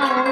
Bye.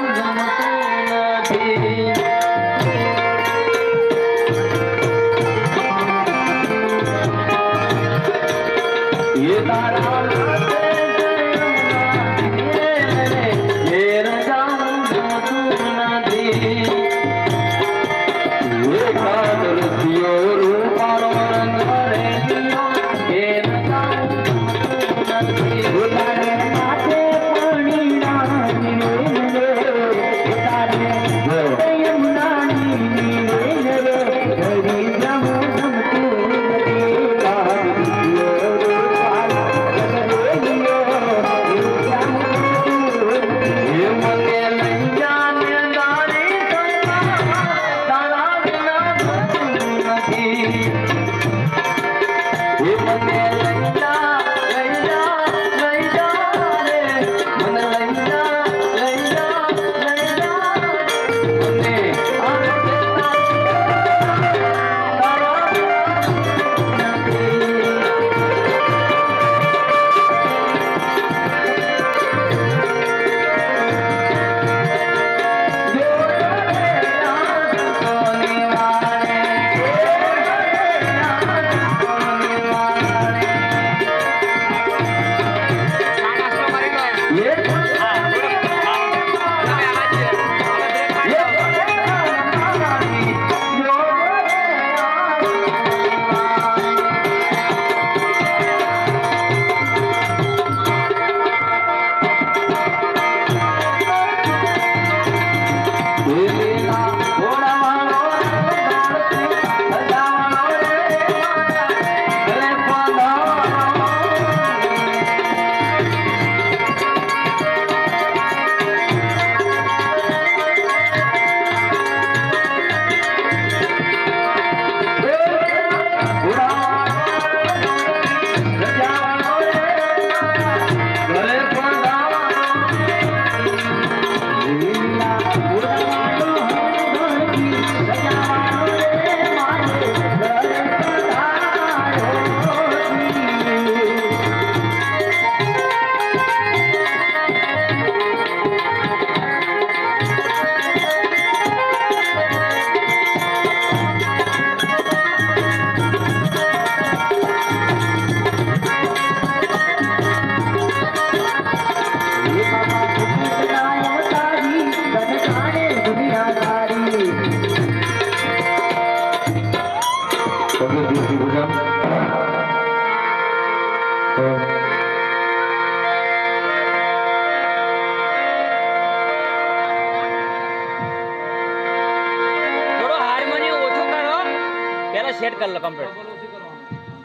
Set કરી લો complete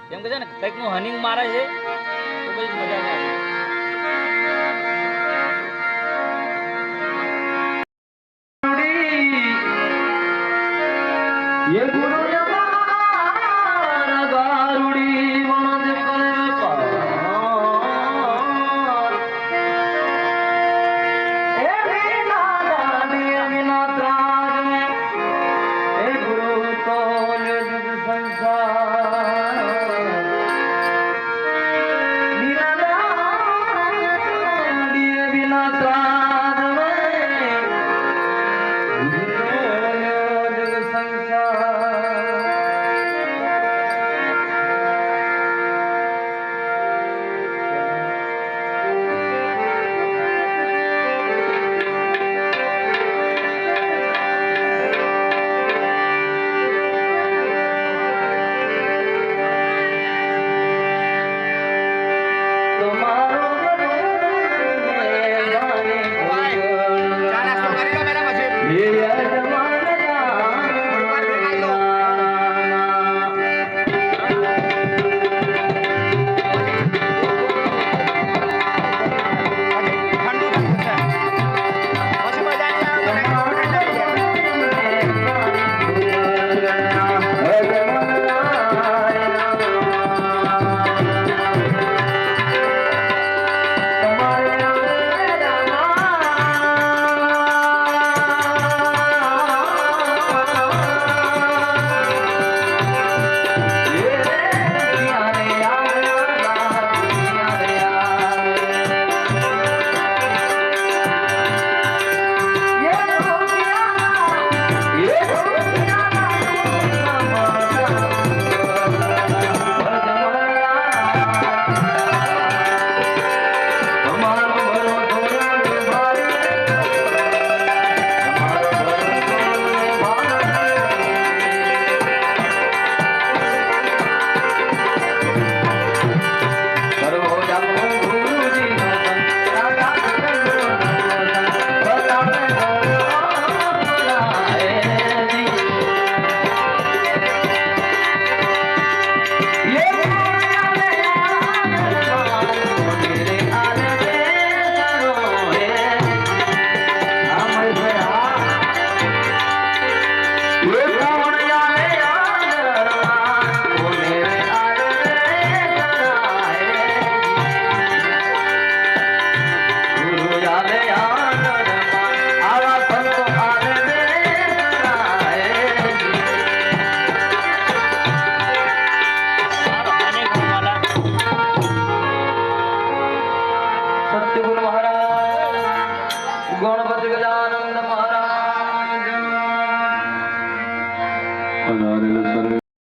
કેમ કે છે ને કંઈકનું હનિંગ મારે છે, તો કંઈક મજા ના આવે Yeah.